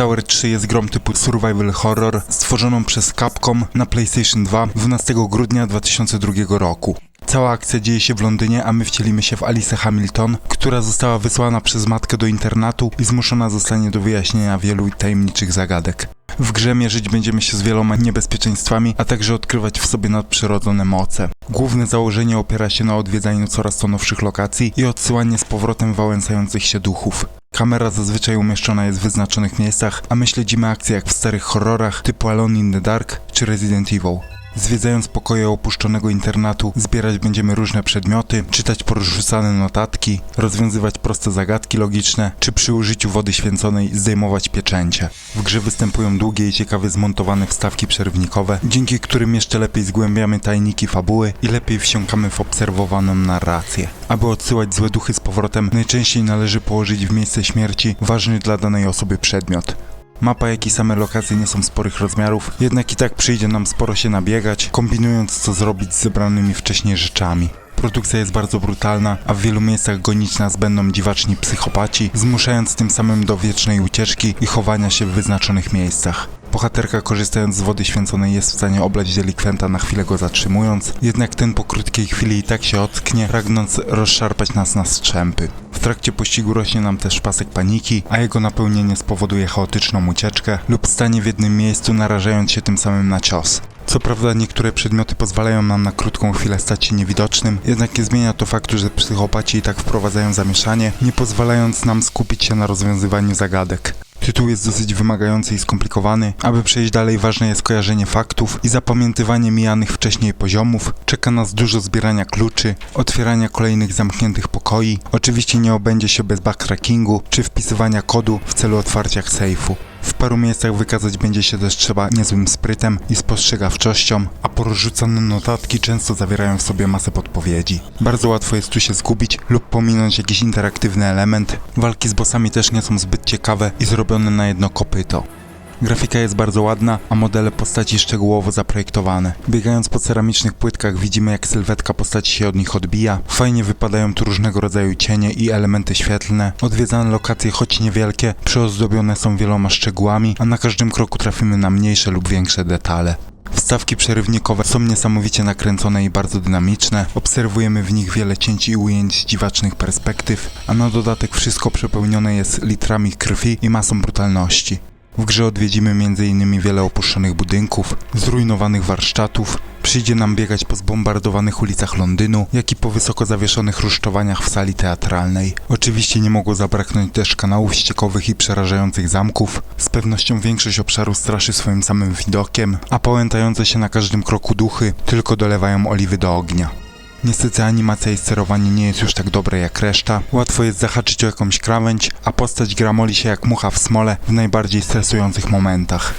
Tower 3 jest grą typu survival horror stworzoną przez Capcom na PlayStation 2 12 grudnia 2002 roku. Cała akcja dzieje się w Londynie, a my wcielimy się w Alice Hamilton, która została wysłana przez matkę do internatu i zmuszona zostanie do wyjaśnienia wielu tajemniczych zagadek. W grze mierzyć będziemy się z wieloma niebezpieczeństwami, a także odkrywać w sobie nadprzyrodzone moce. Główne założenie opiera się na odwiedzaniu coraz to nowszych lokacji i odsyłanie z powrotem wałęsających się duchów. Kamera zazwyczaj umieszczona jest w wyznaczonych miejscach, a my śledzimy akcje jak w starych horrorach typu Alone in the Dark czy Resident Evil. Zwiedzając pokoje opuszczonego internatu, zbierać będziemy różne przedmioty, czytać porzucane notatki, rozwiązywać proste zagadki logiczne, czy przy użyciu wody święconej zdejmować pieczęcie. W grze występują długie i ciekawie zmontowane wstawki przerywnikowe, dzięki którym jeszcze lepiej zgłębiamy tajniki fabuły i lepiej wsiąkamy w obserwowaną narrację. Aby odsyłać złe duchy z powrotem, najczęściej należy położyć w miejsce śmierci ważny dla danej osoby przedmiot. Mapa, jak i same lokacje nie są sporych rozmiarów, jednak i tak przyjdzie nam sporo się nabiegać, kombinując co zrobić z zebranymi wcześniej rzeczami. Produkcja jest bardzo brutalna, a w wielu miejscach gonić nas będą dziwaczni psychopaci, zmuszając tym samym do wiecznej ucieczki i chowania się w wyznaczonych miejscach. Bohaterka korzystając z wody święconej jest w stanie oblać delikwenta na chwilę go zatrzymując, jednak ten po krótkiej chwili i tak się ocknie, pragnąc rozszarpać nas na strzępy. W trakcie pościgu rośnie nam też pasek paniki, a jego napełnienie spowoduje chaotyczną ucieczkę lub stanie w jednym miejscu narażając się tym samym na cios. Co prawda niektóre przedmioty pozwalają nam na krótką chwilę stać się niewidocznym, jednak nie zmienia to faktu, że psychopaci i tak wprowadzają zamieszanie, nie pozwalając nam skupić się na rozwiązywaniu zagadek. Tytuł jest dosyć wymagający i skomplikowany. Aby przejść dalej, ważne jest kojarzenie faktów i zapamiętywanie mijanych wcześniej poziomów. Czeka nas dużo zbierania kluczy, otwierania kolejnych zamkniętych pokoi. Oczywiście nie obędzie się bez backtrackingu czy wpisywania kodu w celu otwarcia sejfu. W paru miejscach wykazać będzie się też trzeba niezłym sprytem i spostrzegawczością, a porzucane notatki często zawierają w sobie masę podpowiedzi. Bardzo łatwo jest tu się zgubić lub pominąć jakiś interaktywny element. Walki z bossami też nie są zbyt ciekawe i zrobione na jedno kopyto. Grafika jest bardzo ładna, a modele postaci szczegółowo zaprojektowane. Biegając po ceramicznych płytkach widzimy jak sylwetka postaci się od nich odbija. Fajnie wypadają tu różnego rodzaju cienie i elementy świetlne. Odwiedzane lokacje, choć niewielkie, przyozdobione są wieloma szczegółami, a na każdym kroku trafimy na mniejsze lub większe detale. Wstawki przerywnikowe są niesamowicie nakręcone i bardzo dynamiczne. Obserwujemy w nich wiele cięć i ujęć dziwacznych perspektyw, a na dodatek wszystko przepełnione jest litrami krwi i masą brutalności. W grze odwiedzimy m.in. wiele opuszczonych budynków, zrujnowanych warsztatów, przyjdzie nam biegać po zbombardowanych ulicach Londynu, jak i po wysoko zawieszonych rusztowaniach w sali teatralnej. Oczywiście nie mogło zabraknąć też kanałów ściekowych i przerażających zamków. Z pewnością większość obszaru straszy swoim samym widokiem, a pałętające się na każdym kroku duchy tylko dolewają oliwy do ognia. Niestety animacja i sterowanie nie jest już tak dobre jak reszta. Łatwo jest zahaczyć o jakąś krawędź, a postać gramoli się jak mucha w smole w najbardziej stresujących momentach.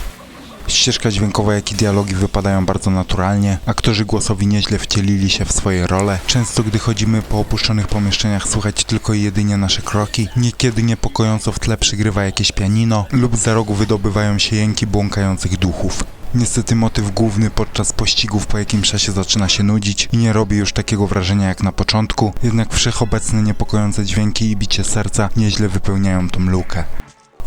Ścieżka dźwiękowa, jak i dialogi wypadają bardzo naturalnie, aktorzy głosowi nieźle wcielili się w swoje role. Często gdy chodzimy po opuszczonych pomieszczeniach słychać tylko i jedynie nasze kroki. Niekiedy niepokojąco w tle przygrywa jakieś pianino lub za rogu wydobywają się jęki błąkających duchów. Niestety motyw główny podczas pościgów po jakimś czasie zaczyna się nudzić i nie robi już takiego wrażenia jak na początku, jednak wszechobecne niepokojące dźwięki i bicie serca nieźle wypełniają tą lukę.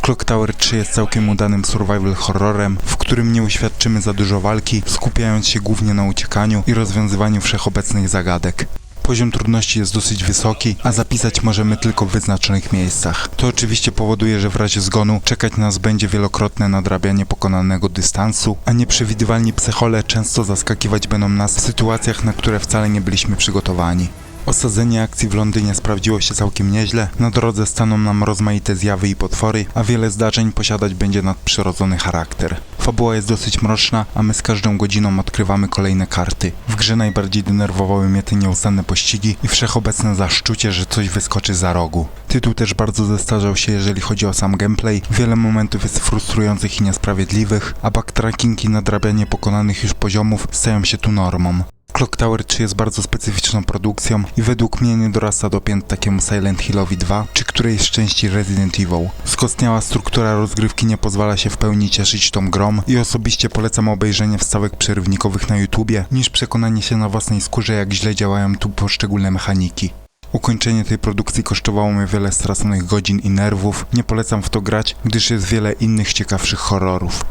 Clock Tower 3 jest całkiem udanym survival horrorem, w którym nie uświadczymy za dużo walki, skupiając się głównie na uciekaniu i rozwiązywaniu wszechobecnych zagadek. Poziom trudności jest dosyć wysoki, a zapisać możemy tylko w wyznaczonych miejscach. To oczywiście powoduje, że w razie zgonu czekać nas będzie wielokrotne nadrabianie pokonanego dystansu, a nieprzewidywalni psychole często zaskakiwać będą nas w sytuacjach, na które wcale nie byliśmy przygotowani. Osadzenie akcji w Londynie sprawdziło się całkiem nieźle. Na drodze staną nam rozmaite zjawy i potwory, a wiele zdarzeń posiadać będzie nadprzyrodzony charakter. Fabuła jest dosyć mroczna, a my z każdą godziną odkrywamy kolejne karty. W grze najbardziej denerwowały mnie te nieustanne pościgi i wszechobecne zaszczucie, że coś wyskoczy za rogu. Tytuł też bardzo zestarzał się, jeżeli chodzi o sam gameplay. Wiele momentów jest frustrujących i niesprawiedliwych, a backtracking i nadrabianie pokonanych już poziomów stają się tu normą. Clock Tower 3 jest bardzo specyficzną produkcją i według mnie nie dorasta do pięt takiemu Silent Hillowi 2 czy którejś z części Resident Evil. Skostniała struktura rozgrywki nie pozwala się w pełni cieszyć tą grą i osobiście polecam obejrzenie wstawek przerywnikowych na YouTubie niż przekonanie się na własnej skórze jak źle działają tu poszczególne mechaniki. Ukończenie tej produkcji kosztowało mnie wiele straconych godzin i nerwów. Nie polecam w to grać, gdyż jest wiele innych ciekawszych horrorów.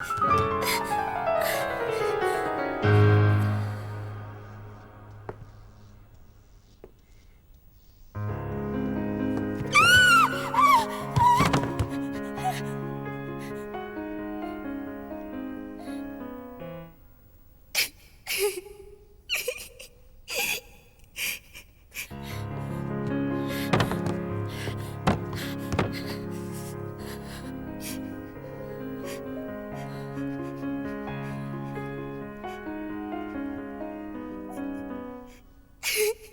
you Hehehe